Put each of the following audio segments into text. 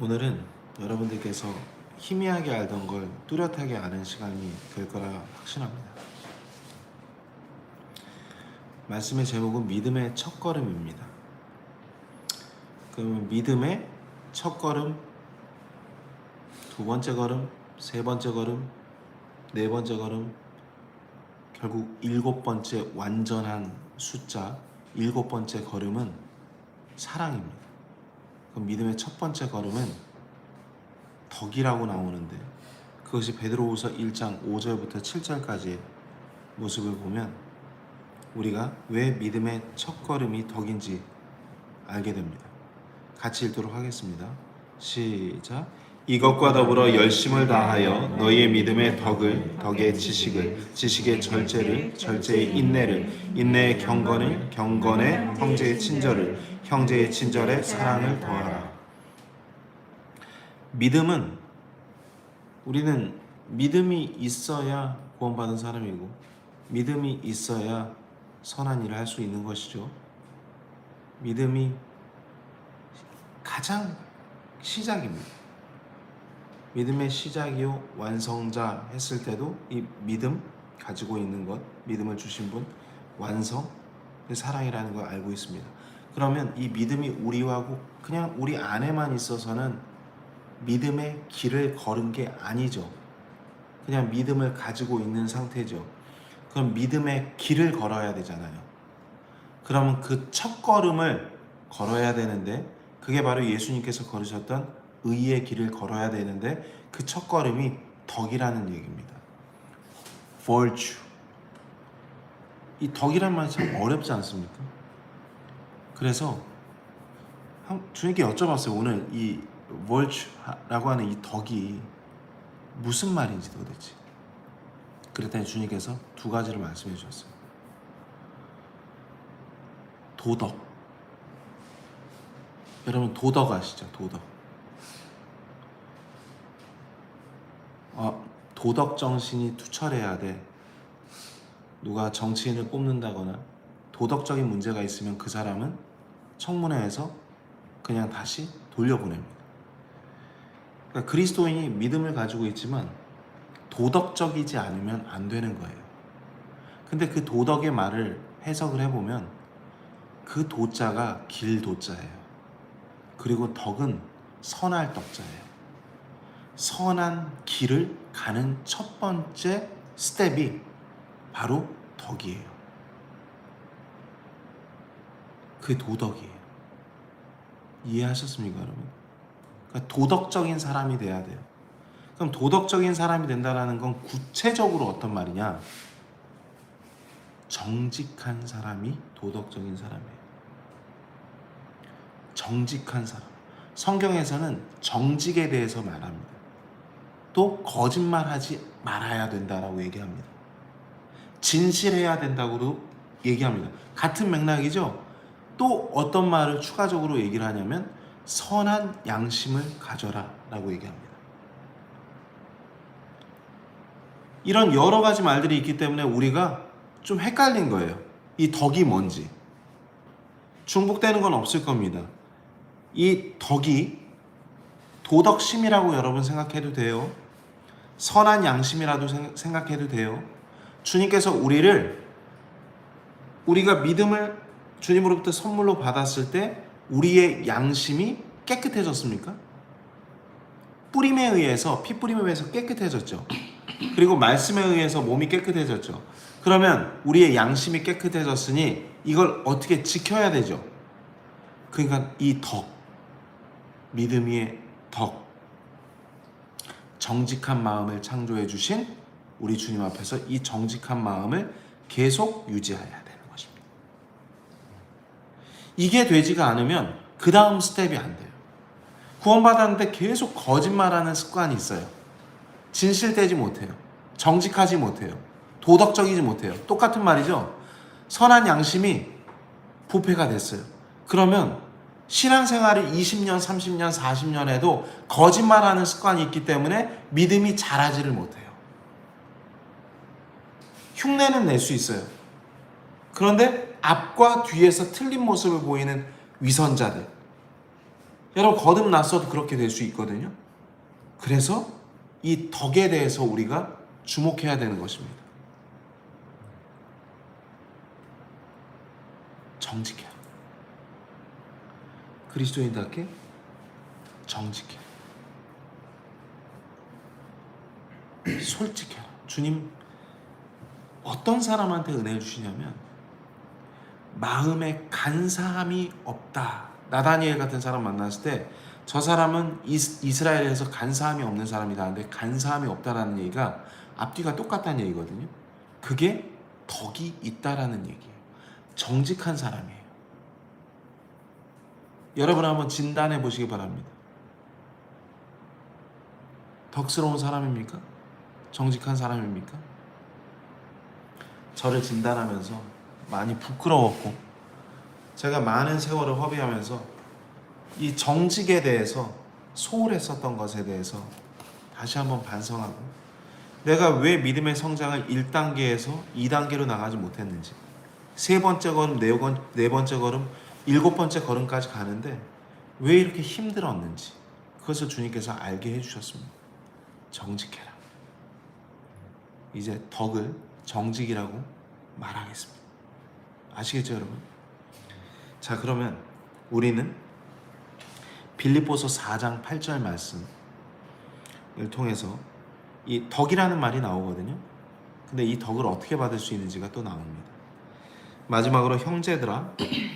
오늘은 여러분들께서 희미하게 알던 걸 뚜렷하게 아는 시간이 될 거라 확신합니다. 말씀의 제목은 믿음의 첫걸음입니다. 그러면 믿음의 첫걸음, 두 번째 걸음, 세 번째 걸음, 네 번째 걸음, 결국 일곱 번째 완전한 숫자, 일곱 번째 걸음은 사랑입니다. 그럼 믿음의 첫 번째 걸음은 덕이라고 나오는데 그것이 베드로후서 1장 5절부터 7절까지의 모습을 보면 우리가 왜 믿음의 첫 걸음이 덕인지 알게 됩니다. 같이 읽도록 하겠습니다. 시작. 이것과 더불어 열심을 다하여 너희의 믿음의 덕을, 덕의 지식을, 지식의 절제를, 절제의 인내를, 인내의 경건을, 경건의 형제의 친절을, 형제의 친절에 사랑을 더하라. 믿음은 우리는 믿음이 있어야 구원받은 사람이고 믿음이 있어야 선한 일을 할 수 있는 것이죠. 믿음이 가장 시작입니다. 믿음의 시작이요 완성자 했을 때도 이 믿음 가지고 있는 것, 믿음을 주신 분 완성 사랑이라는 걸 알고 있습니다. 그러면 이 믿음이 우리와 그냥 우리 안에만 있어서는 믿음의 길을 걸은 게 아니죠. 그냥 믿음을 가지고 있는 상태죠. 그럼 믿음의 길을 걸어야 되잖아요. 그러면 그 첫 걸음을 걸어야 되는데 그게 바로 예수님께서 걸으셨던 의의 길을 걸어야 되는데 그 첫 걸음이 덕이라는 얘기입니다. virtue. 이 덕이란 말이 참 어렵지 않습니까? 그래서 주님께 여쭤봤어요. 오늘 이 virtue라고 하는 이 덕이 무슨 말인지 도대체. 그랬더니 주님께서 두 가지를 말씀해 주셨어요. 도덕. 여러분 도덕 아시죠? 도덕. 어, 도덕 정신이 투철해야 돼. 누가 정치인을 뽑는다거나 도덕적인 문제가 있으면 그 사람은 청문회에서 그냥 다시 돌려보냅니다. 그러니까 그리스도인이 믿음을 가지고 있지만 도덕적이지 않으면 안 되는 거예요. 근데 그 도덕의 말을 해석을 해보면 그 도자가 길 도자예요. 그리고 덕은 선할 덕자예요. 선한 길을 가는 첫 번째 스텝이 바로 덕이에요. 그 도덕이에요. 이해하셨습니까, 여러분? 그러니까 도덕적인 사람이 돼야 돼요. 그럼 도덕적인 사람이 된다는 건 구체적으로 어떤 말이냐? 정직한 사람이 도덕적인 사람이에요. 정직한 사람. 성경에서는 정직에 대해서 말합니다. 또 거짓말하지 말아야 된다라고 얘기합니다. 진실해야 된다고도 얘기합니다. 같은 맥락이죠. 또 어떤 말을 추가적으로 얘기를 하냐면 선한 양심을 가져라라고 얘기합니다. 이런 여러 가지 말들이 있기 때문에 우리가 좀 헷갈린 거예요. 이 덕이 뭔지. 중복되는 건 없을 겁니다. 이 덕이 도덕심이라고 여러분 생각해도 돼요. 선한 양심이라도 생각해도 돼요. 주님께서 우리를 우리가 믿음을 주님으로부터 선물로 받았을 때 우리의 양심이 깨끗해졌습니까? 뿌림에 의해서 피뿌림에 의해서 깨끗해졌죠. 그리고 말씀에 의해서 몸이 깨끗해졌죠. 그러면 우리의 양심이 깨끗해졌으니 이걸 어떻게 지켜야 되죠? 그러니까 이 덕, 믿음 위의 덕, 정직한 마음을 창조해 주신 우리 주님 앞에서 이 정직한 마음을 계속 유지해야 되는 것입니다. 이게 되지가 않으면 그 다음 스텝이 안 돼요. 구원받았는데 계속 거짓말하는 습관이 있어요. 진실되지 못해요. 정직하지 못해요. 도덕적이지 못해요. 똑같은 말이죠. 선한 양심이 부패가 됐어요. 그러면 신앙생활을 20년, 30년, 40년 해도 거짓말하는 습관이 있기 때문에 믿음이 자라지를 못해요. 흉내는 낼 수 있어요. 그런데 앞과 뒤에서 틀린 모습을 보이는 위선자들. 여러분 거듭났어도 그렇게 될 수 있거든요. 그래서 이 덕에 대해서 우리가 주목해야 되는 것입니다. 정직해라. 그리스도인답게 정직해. 솔직해라. 주님 어떤 사람한테 은혜를 주시냐면 마음에 간사함이 없다. 나다니엘 같은 사람 만났을 때 저 사람은 이스, 이스라엘에서 간사함이 없는 사람이다. 근데 간사함이 없다라는 얘기가 앞뒤가 똑같다는 얘기거든요. 그게 덕이 있다라는 얘기예요. 정직한 사람이에요. 여러분 한번 진단해 보시기 바랍니다. 덕스러운 사람입니까? 정직한 사람입니까? 저를 진단하면서 많이 부끄러웠고 제가 많은 세월을 허비하면서 이 정직에 대해서 소홀했었던 것에 대해서 다시 한번 반성하고 내가 왜 믿음의 성장을 1단계에서 2단계로 나가지 못했는지 세 번째 걸음, 네, 번, 네 번째 걸음, 일곱 번째 걸음까지 가는데 왜 이렇게 힘들었는지 그것을 주님께서 알게 해주셨습니다. 정직해라. 이제 덕을 정직이라고 말하겠습니다. 아시겠죠, 여러분? 자, 그러면 우리는 빌립보서 4장 8절 말씀을 통해서 이 덕이라는 말이 나오거든요. 근데 이 덕을 어떻게 받을 수 있는지가 또 나옵니다. 마지막으로 형제들아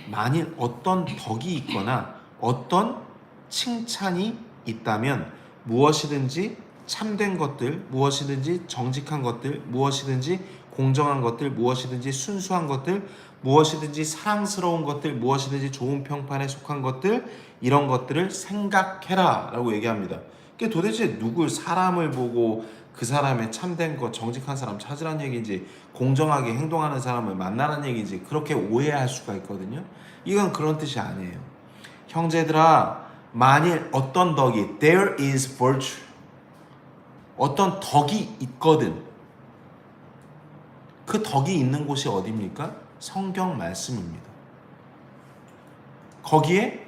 만일 어떤 덕이 있거나 어떤 칭찬이 있다면 무엇이든지 참된 것들, 무엇이든지 정직한 것들, 무엇이든지 공정한 것들, 무엇이든지 순수한 것들, 무엇이든지 사랑스러운 것들, 무엇이든지 좋은 평판에 속한 것들, 이런 것들을 생각해라라고 얘기합니다. 이게 도대체 누굴 사람을 보고 그 사람의 참된 것, 정직한 사람 찾으란 얘기인지, 공정하게 행동하는 사람을 만나란 얘기인지 그렇게 오해할 수가 있거든요. 이건 그런 뜻이 아니에요. 형제들아, 만일 어떤 덕이 there is virtue 어떤 덕이 있거든. 그 덕이 있는 곳이 어디입니까? 성경 말씀입니다. 거기에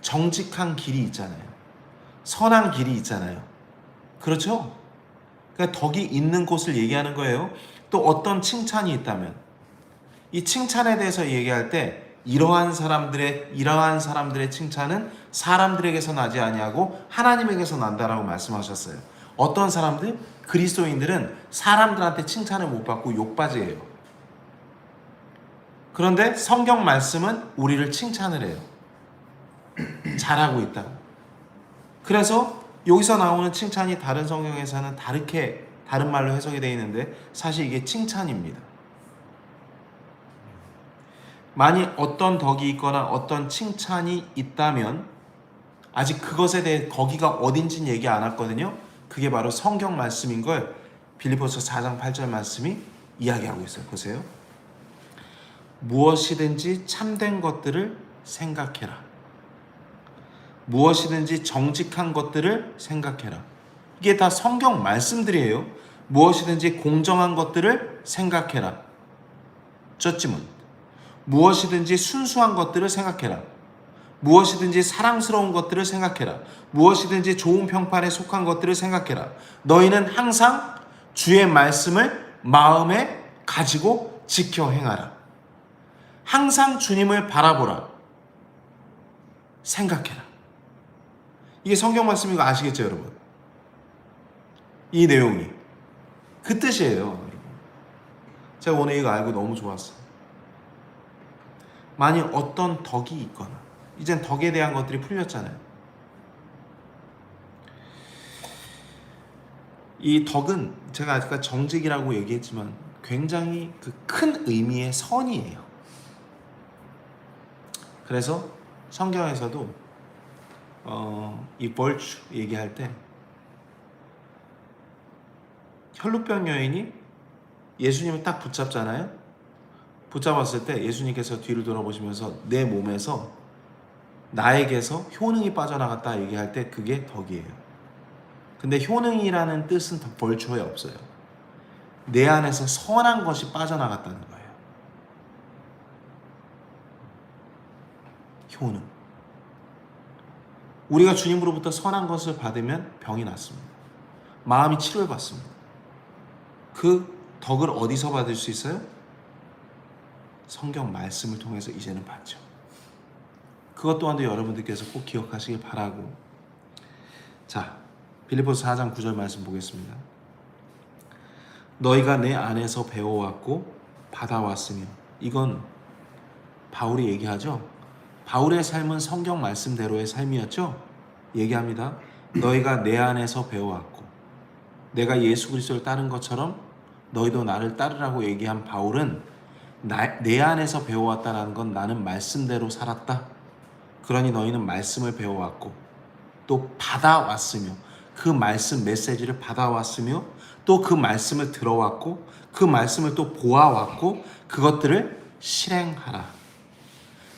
정직한 길이 있잖아요. 선한 길이 있잖아요. 그렇죠? 그러니까 덕이 있는 곳을 얘기하는 거예요. 또 어떤 칭찬이 있다면 이 칭찬에 대해서 얘기할 때 이러한 사람들의 이러한 사람들의 칭찬은 사람들에게서 나지 아니하고 하나님에게서 난다라고 말씀하셨어요. 어떤 사람들 그리스도인들은 사람들한테 칭찬을 못 받고 욕받이에요. 그런데 성경 말씀은 우리를 칭찬을 해요. 잘하고 있다고. 그래서 여기서 나오는 칭찬이 다른 성경에서는 다르게 다른 말로 해석이 되어 있는데 사실 이게 칭찬입니다. 만일 어떤 덕이 있거나 어떤 칭찬이 있다면 아직 그것에 대해 거기가 어딘지는 얘기 안 했거든요. 그게 바로 성경 말씀인 걸 빌리포스 4장 8절 말씀이 이야기하고 있어요. 보세요. 무엇이든지 참된 것들을 생각해라. 무엇이든지 정직한 것들을 생각해라. 이게 다 성경 말씀들이에요. 무엇이든지 공정한 것들을 생각해라. 쩌지문. 무엇이든지 순수한 것들을 생각해라. 무엇이든지 사랑스러운 것들을 생각해라. 무엇이든지 좋은 평판에 속한 것들을 생각해라. 너희는 항상 주의 말씀을 마음에 가지고 지켜 행하라. 항상 주님을 바라보라. 생각해라. 이게 성경 말씀인 거 아시겠죠, 여러분? 이 내용이. 그 뜻이에요, 여러분. 제가 오늘 이거 알고 너무 좋았어요. 만일 어떤 덕이 있거나, 이젠 덕에 대한 것들이 풀렸잖아요. 이 덕은 제가 아까 정직이라고 얘기했지만 굉장히 그 큰 의미의 선이에요. 그래서 성경에서도 어, 이 벌추 얘기할 때 혈루병 여인이 예수님을 딱 붙잡잖아요. 붙잡았을 때 예수님께서 뒤를 돌아보시면서 내 몸에서 나에게서 효능이 빠져나갔다 얘기할 때 그게 덕이에요. 근데 효능이라는 뜻은 더 벌초에 없어요. 내 안에서 선한 것이 빠져나갔다는 거예요. 효능. 우리가 주님으로부터 선한 것을 받으면 병이 낫습니다. 마음이 치료를 받습니다. 그 덕을 어디서 받을 수 있어요? 성경 말씀을 통해서 이제는 받죠. 그것 또한도 여러분들께서 꼭 기억하시길 바라고. 자, 빌리포스 4장 9절 말씀 보겠습니다. 너희가 내 안에서 배워왔고 받아왔으며 이건 바울이 얘기하죠. 바울의 삶은 성경 말씀대로의 삶이었죠. 얘기합니다. 너희가 내 안에서 배워왔고 내가 예수 그리스도를 따른 것처럼 너희도 나를 따르라고 얘기한 바울은 나, 내 안에서 배워왔다는 건 나는 말씀대로 살았다. 그러니 너희는 말씀을 배워왔고 또 받아왔으며 그 말씀 메시지를 받아왔으며 또 그 말씀을 들어왔고 그 말씀을 또 보아왔고 그것들을 실행하라.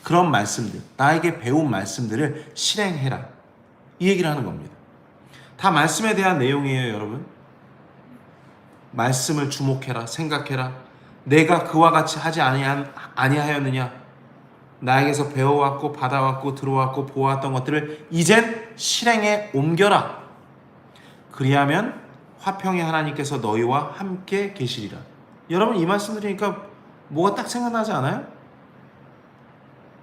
그런 말씀들, 나에게 배운 말씀들을 실행해라. 이 얘기를 하는 겁니다. 다 말씀에 대한 내용이에요, 여러분. 말씀을 주목해라, 생각해라. 내가 그와 같이 하지 아니하였느냐? 나에게서 배워왔고 받아왔고 들어왔고 보았던 것들을 이젠 실행에 옮겨라. 그리하면 화평의 하나님께서 너희와 함께 계시리라. 여러분 이 말씀 드리니까 뭐가 딱 생각나지 않아요?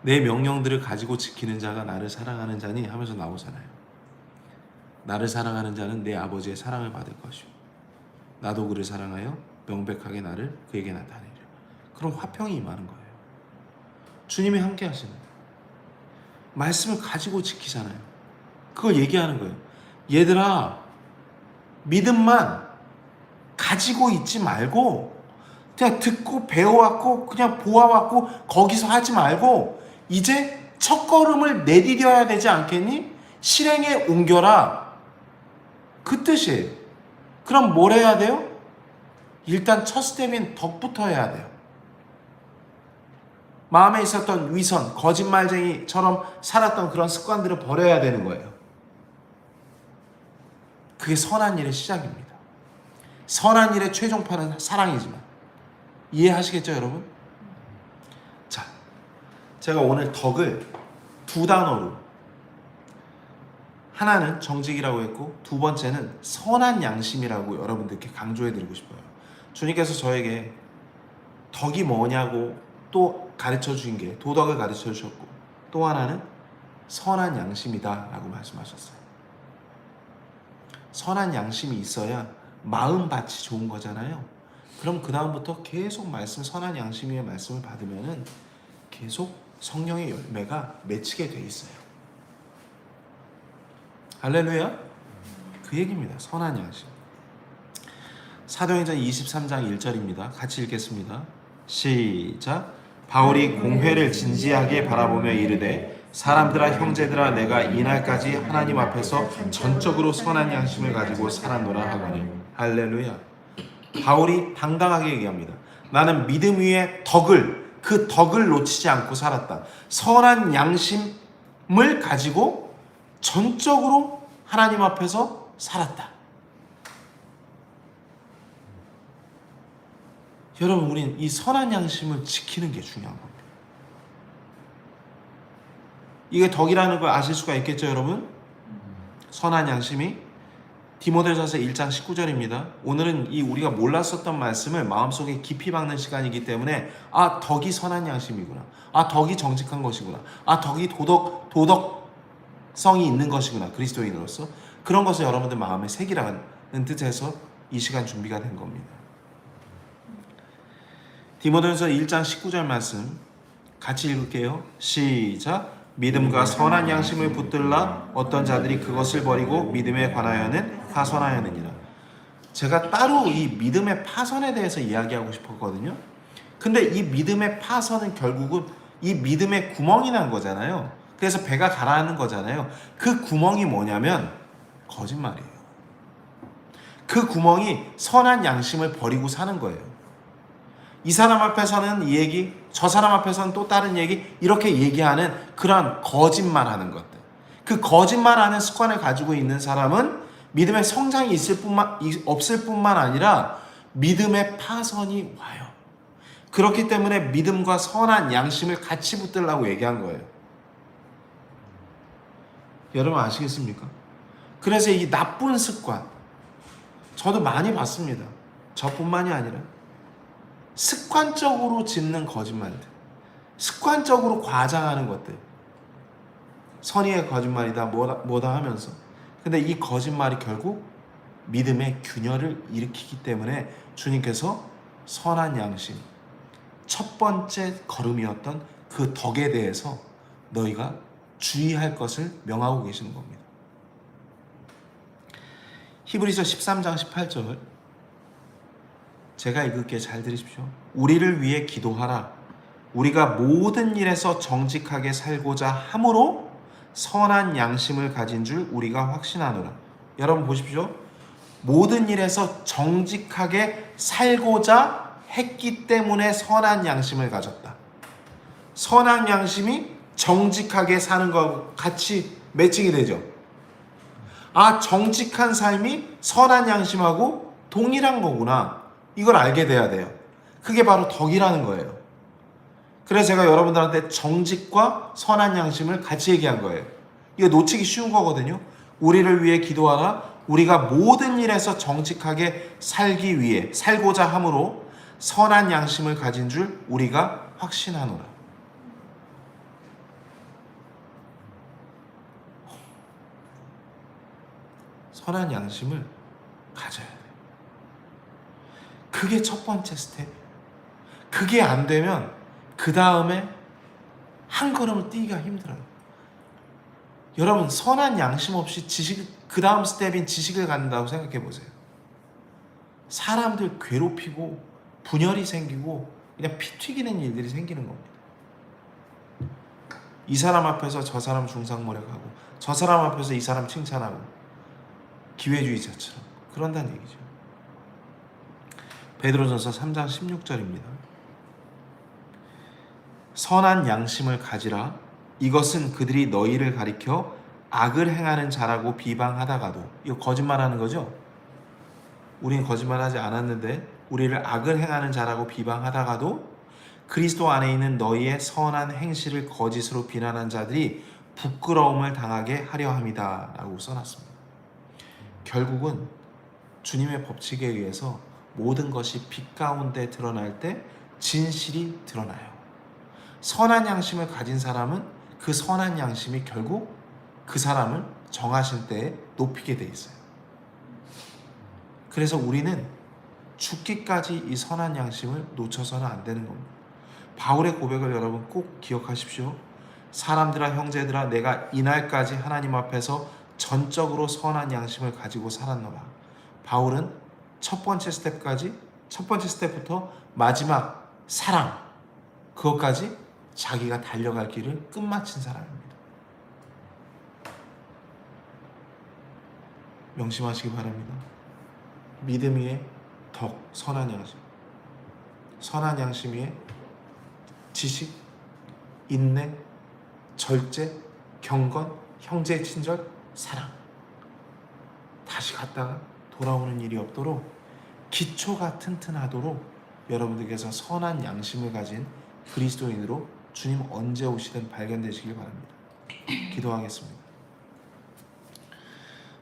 내 명령들을 가지고 지키는 자가 나를 사랑하는 자니 하면서 나오잖아요. 나를 사랑하는 자는 내 아버지의 사랑을 받을 것이요. 나도 그를 사랑하여 명백하게 나를 그에게 나타내리라. 그럼 화평이 임하는 거예요. 주님이 함께 하시는 말씀을 가지고 지키잖아요. 그걸 얘기하는 거예요. 얘들아, 믿음만 가지고 있지 말고 그냥 듣고 배워왔고 그냥 보아왔고 거기서 하지 말고 이제 첫 걸음을 내디뎌야 되지 않겠니? 실행에 옮겨라. 그 뜻이에요. 그럼 뭘 해야 돼요? 일단 첫 스텝인 덕부터 해야 돼요. 마음에 있었던 위선, 거짓말쟁이처럼 살았던 그런 습관들을 버려야 되는 거예요. 그게 선한 일의 시작입니다. 선한 일의 최종판은 사랑이지만 이해하시겠죠, 여러분? 자, 제가 오늘 덕을 두 단어로 하나는 정직이라고 했고 두 번째는 선한 양심이라고 여러분들께 강조해 드리고 싶어요. 주님께서 저에게 덕이 뭐냐고 또 가르쳐 주신 게 도덕을 가르쳐 주셨고 또 하나는 선한 양심이다라고 말씀하셨어요. 선한 양심이 있어야 마음밭이 좋은 거잖아요. 그럼 그 다음부터 계속 말씀 선한 양심의 말씀을 받으면은 계속 성령의 열매가 맺히게 돼 있어요. 할렐루야. 그 얘기입니다. 선한 양심. 사도행전 23장 1절입니다. 같이 읽겠습니다. 시작. 바울이 공회를 진지하게 바라보며 이르되 사람들아 형제들아 내가 이날까지 하나님 앞에서 전적으로 선한 양심을 가지고 살았노라 하거니 할렐루야. 바울이 당당하게 얘기합니다. 나는 믿음 위에 덕을 그 덕을 놓치지 않고 살았다. 선한 양심을 가지고 전적으로 하나님 앞에서 살았다. 여러분, 우린 이 선한 양심을 지키는 게 중요한 겁니다. 이게 덕이라는 걸 아실 수가 있겠죠, 여러분? 선한 양심이 디모데전서 1장 19절입니다. 오늘은 이 우리가 몰랐었던 말씀을 마음속에 깊이 박는 시간이기 때문에 아 덕이 선한 양심이구나. 아 덕이 정직한 것이구나. 아 덕이 도덕 도덕성이 있는 것이구나. 그리스도인으로서 그런 것을 여러분들 마음에 새기라는 뜻에서 이 시간 준비가 된 겁니다. 디모데전서 1장 19절 말씀 같이 읽을게요. 시작. 믿음과 선한 양심을 붙들라 어떤 자들이 그것을 버리고 믿음에 관하여는 파선하였느니라. 제가 따로 이 믿음의 파선에 대해서 이야기하고 싶었거든요. 근데 이 믿음의 파선은 결국은 이 믿음의 구멍이 난 거잖아요. 그래서 배가 가라앉는 거잖아요. 그 구멍이 뭐냐면 거짓말이에요. 그 구멍이 선한 양심을 버리고 사는 거예요. 이 사람 앞에서는 이 얘기, 저 사람 앞에서는 또 다른 얘기, 이렇게 얘기하는 그러한 거짓말하는 것들. 그 거짓말하는 습관을 가지고 있는 사람은 믿음의 성장이 있을 뿐만, 없을 뿐만 아니라 믿음의 파선이 와요. 그렇기 때문에 믿음과 선한 양심을 같이 붙들라고 얘기한 거예요. 여러분 아시겠습니까? 그래서 이 나쁜 습관 저도 많이 봤습니다. 저뿐만이 아니라 습관적으로 짓는 거짓말들, 습관적으로 과장하는 것들, 선의의 거짓말이다 뭐다, 뭐다 하면서. 근데 이 거짓말이 결국 믿음의 균열을 일으키기 때문에 주님께서 선한 양심 첫 번째 걸음이었던 그 덕에 대해서 너희가 주의할 것을 명하고 계시는 겁니다. 히브리서 13장 18절 제가 읽을게 잘 들으십시오. 우리를 위해 기도하라. 우리가 모든 일에서 정직하게 살고자 함으로 선한 양심을 가진 줄 우리가 확신하노라. 여러분 보십시오. 모든 일에서 정직하게 살고자 했기 때문에 선한 양심을 가졌다. 선한 양심이 정직하게 사는 거 같이 매칭이 되죠. 아, 정직한 삶이 선한 양심하고 동일한 거구나. 이걸 알게 돼야 돼요. 그게 바로 덕이라는 거예요. 그래서 제가 여러분들한테 정직과 선한 양심을 같이 얘기한 거예요. 이거 놓치기 쉬운 거거든요. 우리를 위해 기도하라. 우리가 모든 일에서 정직하게 살기 위해 살고자 함으로 선한 양심을 가진 줄 우리가 확신하노라. 선한 양심을 가져야 돼. 그게 첫 번째 스텝. 그게 안 되면 그 다음에 한 걸음을 뛰기가 힘들어요. 여러분 선한 양심 없이 지식 그 다음 스텝인 지식을 갖는다고 생각해 보세요. 사람들 괴롭히고 분열이 생기고 그냥 피 튀기는 일들이 생기는 겁니다. 이 사람 앞에서 저 사람 중상모략하고 저 사람 앞에서 이 사람 칭찬하고 기회주의자처럼 그런다는 얘기죠. 베드로전서 3장 16절입니다. 선한 양심을 가지라 이것은 그들이 너희를 가리켜 악을 행하는 자라고 비방하다가도 이거 거짓말하는 거죠? 우린 거짓말하지 않았는데 우리를 악을 행하는 자라고 비방하다가도 그리스도 안에 있는 너희의 선한 행실을 거짓으로 비난한 자들이 부끄러움을 당하게 하려 함이다라고 써놨습니다. 결국은 주님의 법칙에 의해서 모든 것이 빛 가운데 드러날 때 진실이 드러나요. 선한 양심을 가진 사람은 그 선한 양심이 결국 그 사람을 정하실 때에 높이게 돼 있어요. 그래서 우리는 죽기까지 이 선한 양심을 놓쳐서는 안 되는 겁니다. 바울의 고백을 여러분 꼭 기억하십시오. 사람들아 형제들아 내가 이날까지 하나님 앞에서 전적으로 선한 양심을 가지고 살았노라. 바울은 첫 번째 스텝까지 첫 번째 스텝부터 마지막 사랑 그것까지 자기가 달려갈 길을 끝마친 사람입니다. 명심하시기 바랍니다. 믿음 위에 덕, 선한 양심. 선한 양심 위에 지식, 인내, 절제, 경건, 형제 친절, 사랑. 다시 갔다가 돌아오는 일이 없도록 기초가 튼튼하도록 여러분들께서 선한 양심을 가진 그리스도인으로 주님 언제 오시든 발견되시길 바랍니다. 기도하겠습니다.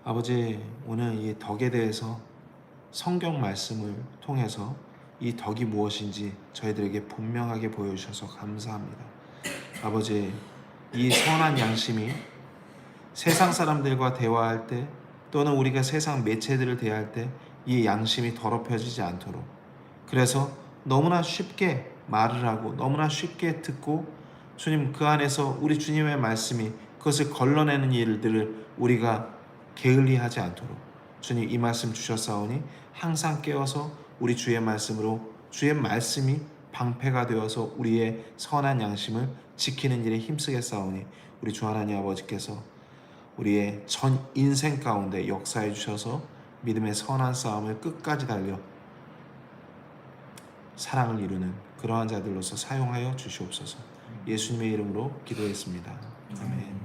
아버지 오늘 이 덕에 대해서 성경 말씀을 통해서 이 덕이 무엇인지 저희들에게 분명하게 보여주셔서 감사합니다. 아버지 이 선한 양심이 세상 사람들과 대화할 때 또는 우리가 세상 매체들을 대할 때 이 양심이 더럽혀지지 않도록. 그래서 너무나 쉽게 말을 하고 너무나 쉽게 듣고 주님 그 안에서 우리 주님의 말씀이 그것을 걸러내는 일들을 우리가 게을리하지 않도록 주님 이 말씀 주셨사오니 항상 깨어서 우리 주의 말씀으로 주의 말씀이 방패가 되어서 우리의 선한 양심을 지키는 일에 힘쓰겠사오니 우리 주 하나님 아버지께서 우리의 전 인생 가운데 역사해 주셔서 믿음의 선한 싸움을 끝까지 달려 사랑을 이루는 그러한 자들로서 사용하여 주시옵소서. 예수님의 이름으로 기도했습니다. 아멘.